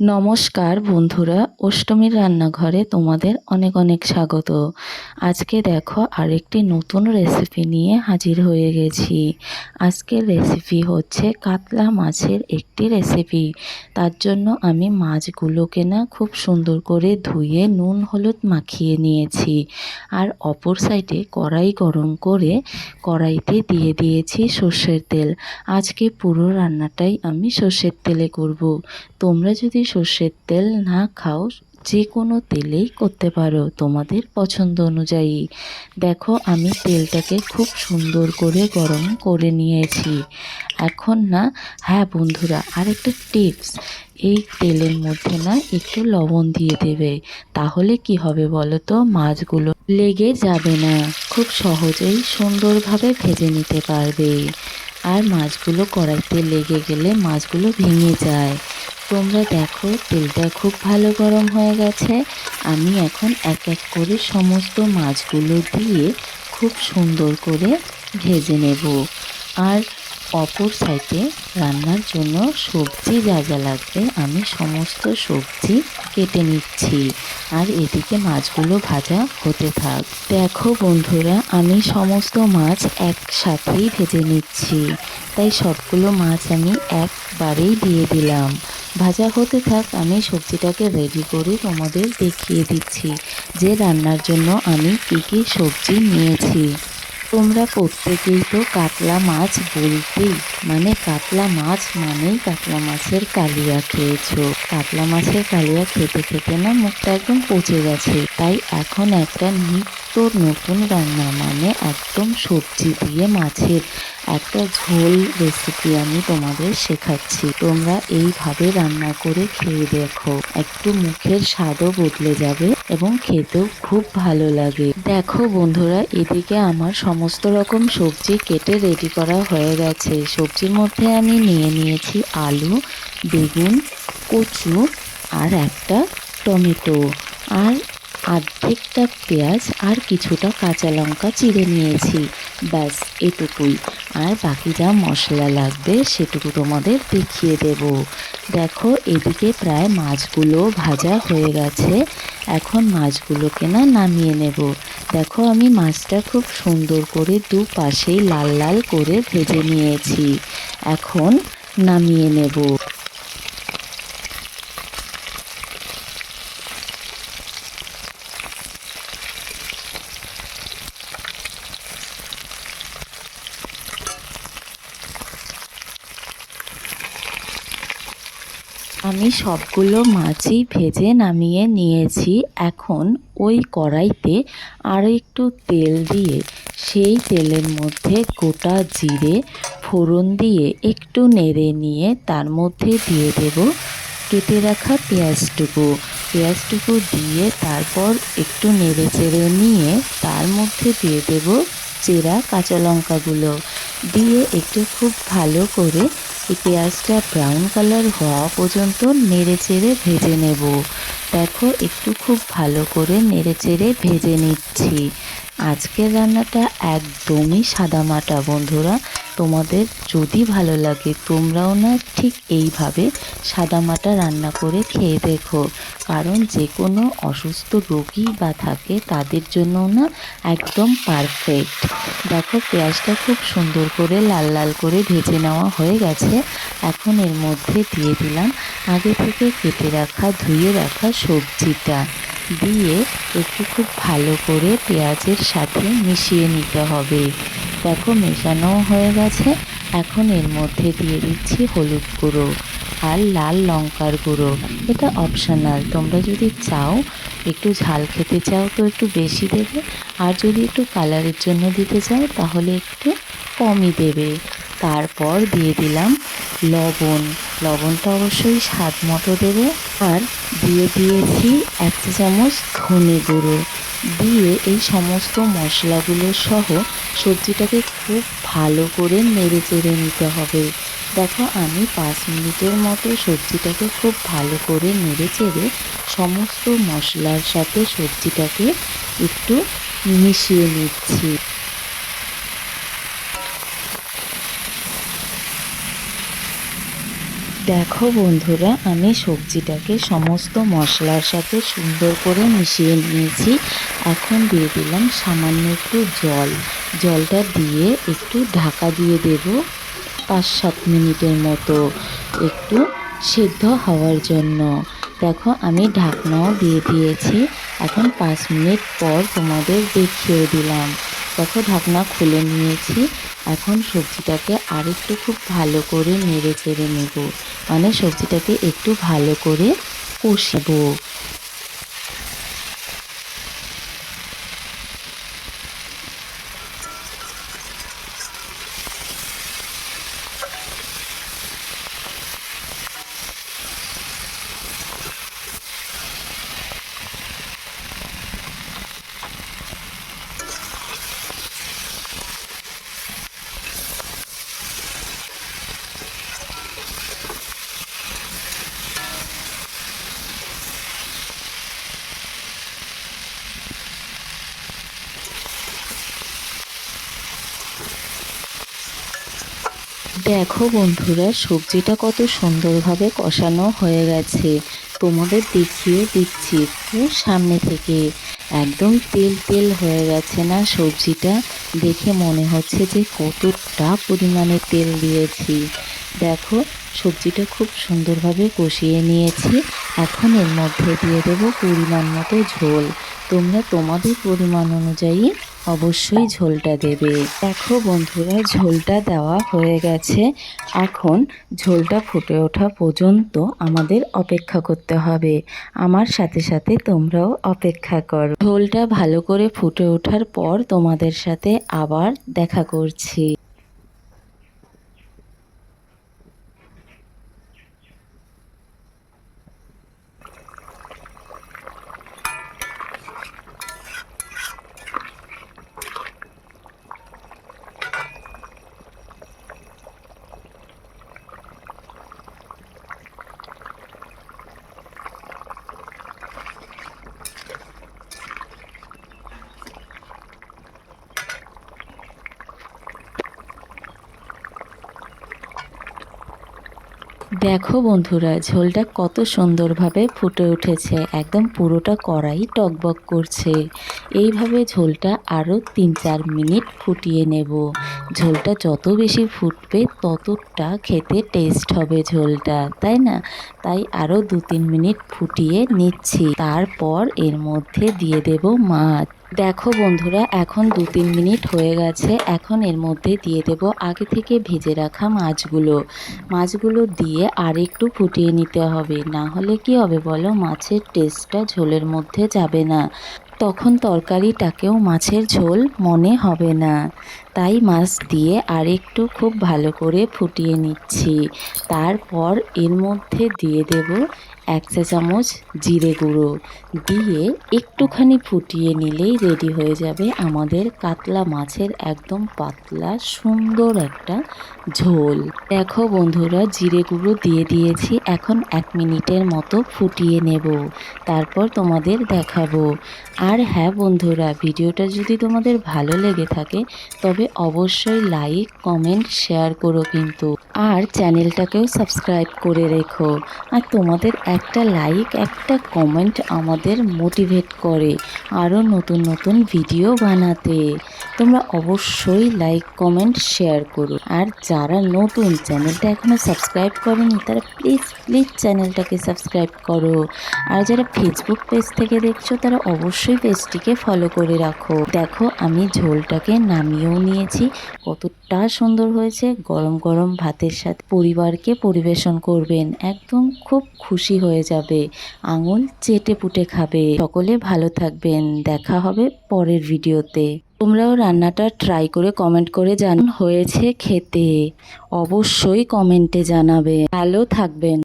নমস্কার বন্ধুরা, অষ্টমীর রান্নাঘরে তোমাদের অনেক অনেক স্বাগত। আজকে দেখো আরেকটি নতুন রেসিপি নিয়ে হাজির হয়ে গেছি। আজকের রেসিপি হচ্ছে কাতলা মাছের একটি রেসিপি তার জন্য আমি মাছগুলোকে না খুব সুন্দর করে ধুয়ে নুন, হলুদ মাখিয়ে নিয়েছি। আর অপর সাইডে কড়াই গরম করে কড়াইতে দিয়ে দিয়েছি সর্ষের তেল। আজকে পুরো রান্নাটাই আমি সর্ষের তেলে করব। তোমরা যদি সর্ষের তেল না খাও যে কোনো তেলেই করতে পারো তোমাদের পছন্দ অনুযায়ী। দেখো, আমি তেলটাকে খুব সুন্দর করে গরম করে নিয়েছি। এখন না হ্যাঁ বন্ধুরা, আরেকটা টিপস, এই তেলের মধ্যে না একটু লবণ দিয়ে দেবে। তাহলে কি হবে বলো তো, মাছগুলো লেগে যাবে না। খুব সহজেই সুন্দরভাবে ভেজে নিতে পারবে। আর মাছগুলো কড়াইতে লেগে গেলে মাছগুলো ভেঙে যায়। তোমরা দেখো, তেলটা খুব ভালো গরম হয়ে গেছে। আমি এখন এক এক করে সমস্ত মাছগুলো দিয়ে খুব সুন্দর করে ভেজে নেব। আর অপর সাইডে রান্নার জন্য সবজি যা যা লাগবে, আমি সমস্ত সবজি কেটে নিচ্ছি। আর এদিকে মাছগুলো ভাজা হতে থাক। দেখো বন্ধুরা, আমি সমস্ত মাছ একসাথেই ভেজে নিচ্ছি। তাই সবগুলো মাছ আমি একবারেই দিয়ে দিলাম। ভাজা হতে থাক, আমি সবজিটাকে রেডি করে তোমাদের দেখিয়ে দিচ্ছি যে রান্নার জন্য আমি কী কী সবজি নিয়েছি। তোমরা প্রত্যেকেই তো কাতলা মাছ বলতেই মানে কাতলা মাছ মানেই কাতলা মাছের কালিয়া খেয়েছো। কাতলা মাছের কালিয়া খেতে খেতে না মুখটা একদম পচে গেছে, তাই এখন একটা নিত্য নতুন রান্না মানে একদম সবজি দিয়ে মাছের একটা ঝোল রেসিপি আমি তোমাদের শেখাচ্ছি। তোমরা এইভাবে রান্না করে খেয়ে দেখো। একটু মুখের স্বাদও বদলে যাবে এবং খেতেও খুব ভালো লাগে। দেখো বন্ধুরা, এদিকে আমার সমস্ত রকম সবজি কেটে রেডি করা হয়ে গেছে। সবজির মধ্যে আমি নিয়ে নিয়েছি আলু, বেগুন, কচু আর একটা টমেটো। আর আর্ধেকটা পেঁয়াজ আর কিছুটা কাঁচা লঙ্কা চিড়ে নিয়েছি। ব্যাস, এটুকুই। আর বাকি যা মশলা লাগবে সেটুকু তোমাদের দেখিয়ে দেব। দেখো, এদিকে প্রায় মাছগুলো ভাজা হয়ে গেছে। এখন মাছগুলোকে না নামিয়ে নেব। দেখো, আমি মাছটা খুব সুন্দর করে দু পাশেই লাল লাল করে ভেজে নিয়েছি। এখন নামিয়ে নেব। আমি সবগুলো মাছই ভেজে নামিয়ে নিয়েছি। এখন ওই কড়াইতে আরও একটু তেল দিয়ে, সেই তেলের মধ্যে গোটা জিরে ফোড়ন দিয়ে একটু নেড়ে নিয়ে তার মধ্যে দিয়ে দেব কেটে রাখা পেঁয়াজটুকু। পেঁয়াজটুকু দিয়ে তারপর একটু নেড়ে চেড়ে নিয়ে তার মধ্যে দিয়ে দেব চেরা কাঁচা লঙ্কাগুলো দিয়ে একটু খুব ভালো করে এই পেঁয়াজটা ব্রাউন কালার হওয়া পর্যন্ত নেড়ে চেড়ে ভেজে নেব। দেখো, একটু খুব ভালো করে নেড়ে চেড়ে ভেজে নিচ্ছি। আজকের রান্নাটা একদমই সাদামাটা বন্ধুরা। তোমাদের যদি ভালো লাগে, তোমরাও না ঠিক এইভাবে সাদামাটা রান্না করে খেয়ে দেখো। কারণ যে কোনো অসুস্থ রোগী বা থাকে, তাদের জন্য না একদম পারফেক্ট দেখো, পেঁয়াজটা খুব সুন্দর করে লাল লাল করে ভেজে নেওয়া হয়ে গেছে। এখন এর মধ্যে দিয়ে দিলাম আগে থেকে কেটে রাখা, ধুয়ে রাখা সবজিটা। দিয়ে একটু খুব ভালো করে পেঁয়াজের সাথে মিশিয়ে নিতে হবে। দেখো মেশানো হয়ে গেছে। এখন এর মধ্যে দিয়ে দিচ্ছি হলুদ গুঁড়ো আর লাল লঙ্কার গুঁড়ো। এটা অপশনাল তোমরা যদি চাও, একটু ঝাল খেতে চাও তো একটু বেশি দেবে। আর যদি একটু কালারের জন্য দিতে চাও, তাহলে একটু কমই দেবে। তারপর দিয়ে দিলাম লবণ। লবণটা অবশ্যই স্বাদ মতো দেবে। আর দিয়ে দিয়েছি এক চামচ ধনে গুঁড়ো। দিয়ে এই সমস্ত মশলাগুলো সহ সবজিটাকে খুব ভালো করে নেড়ে চেড়ে নিতে হবে। দেখো, আমি পাঁচ মিনিটের মতো সবজিটাকে খুব ভালো করে নেড়ে চেড়ে সমস্ত মশলার সাথে সবজিটাকে একটু মিশিয়ে নিচ্ছি। দেখো বন্ধুরা, আমি সবজিটাকে সমস্ত মশলার সাথে সুন্দর করে মিশিয়ে নিয়েছি। এখন দিয়ে দিলাম সামান্য একটু জল। জলটা দিয়ে একটু ঢাকা দিয়ে দেব। পাঁচ সাত মিনিটের মতো একটু সেদ্ধ হওয়ার জন্য। দেখো, আমি ঢাকনাও দিয়ে দিয়েছি। এখন পাঁচ মিনিট পর তোমাদের দেখিয়ে দিলাম। দেখো, ঢাকনা খুলে নিয়েছি। এখন সবজিটাকে আরেকটু খুব ভালো করে নেড়ে চেড়ে নেব। মানে সবজিটাকে একটু ভালো করে কষিব। দেখো বন্ধুরা, সবজিটা কত সুন্দরভাবে কষানো হয়ে গেছে। তোমাদের দেখিয়ে দিচ্ছি খুব সামনে থেকে। একদম তেল তেল হয়ে গেছে না সবজিটা? দেখে মনে হচ্ছে যে কতটা পরিমাণে তেল দিয়েছি। দেখো, সবজিটা খুব সুন্দরভাবে কষিয়ে নিয়েছি। এখন এর মধ্যে দিয়ে দেবো পরিমাণ মতো ঝোল। তোমরা তোমাদের পরিমাণ অনুযায়ী অবশ্যই ঝোলটা দেবে। দেখো বন্ধুরা, ঝোলটা দেওয়া হয়ে গেছে। এখন ঝোলটা ফুটে ওঠা পর্যন্ত আমাদের অপেক্ষা করতে হবে। আমার সাথে সাথে তোমরাও অপেক্ষা করো। ঝোলটা ভালো করে ফুটে ওঠার পর তোমাদের সাথে আবার দেখা করছি। দেখো বন্ধুরা, ঝোলটা কত সুন্দরভাবে ফুটে উঠেছে। একদম পুরোটা কড়াই টকবক করছে। এইভাবে ঝোলটা আরও তিন চার মিনিট ফুটিয়ে নেব। ঝোলটা যত বেশি ফুটবে, ততটা খেতে টেস্ট হবে ঝোলটা, তাই না? তাই আরও দু তিন মিনিট ফুটিয়ে নিচ্ছি। তারপর এর মধ্যে দিয়ে দেব মাছ। দেখো বন্ধুরা, এখন দু তিন মিনিট হয়ে গেছে। এখন এর মধ্যে দিয়ে দেব আগে থেকে ভেজে রাখা মাছগুলো। মাছগুলো দিয়ে আর একটু ফুটিয়ে নিতে হবে। না হলে কি হবে বলো, মাছের টেস্টটা ঝোলের মধ্যে যাবে না। তখন তরকারিটাকেও মাছের ঝোল মনে হবে না। তাই মাছ দিয়ে আর একটু খুব ভালো করে ফুটিয়ে নিচ্ছি। তারপর এর মধ্যে দিয়ে দেব এক চা চামচ জিরে গুঁড়ো দিয়ে একটুখানি ফুটিয়ে নিলেই রেডি হয়ে যাবে আমাদের কাতলা মাছের একদম পাতলা, সুন্দর একটা ঝোল। দেখো বন্ধুরা, জিরে গুঁড়ো দিয়ে দিয়েছি, এখন এক মিনিটের মতো ফুটিয়ে নেব, তারপর তোমাদের দেখাবো। আর হ্যাঁ বন্ধুরা, ভিডিওটা যদি তোমাদের ভালো লেগে থাকে, তবে অবশ্যই লাইক, কমেন্ট, শেয়ার করো কিন্তু। আর চ্যানেলটাকেও সাবস্ক্রাইব করে রেখো। আর তোমাদের একটা লাইক, একটা কমেন্ট আমাদের মোটিভেট করে আরও নতুন নতুন ভিডিও বানাতে। তোমরা অবশ্যই লাইক, কমেন্ট, শেয়ার করো। আর যারা নতুন চ্যানেলটা এখনও সাবস্ক্রাইব করেনি, তারা প্লিজ প্লিজ চ্যানেলটাকে সাবস্ক্রাইব করো। আর যারা ফেসবুক পেজ থেকে দেখছ, তারা অবশ্যই পেজটিকে ফলো করে রাখো। দেখো, আমি ঝোলটাকে নামিয়েও নিয়েছি। কতটা সুন্দর হয়েছে। গরম গরম ভাতের সাথে পরিবারকে পরিবেশন করবেন। একদম খুব খুশি হয়ে যাবে। আঙুল চেটে পুটে খাবে। সকলে ভালো থাকবেন। দেখা হবে পরের ভিডিওতে। তোমরাও রান্নাটা ট্রাই করে কমেন্ট করে জান হয়েছে খেতে। অবশ্যই কমেন্টে জানাবে। ভালো থাকবেন।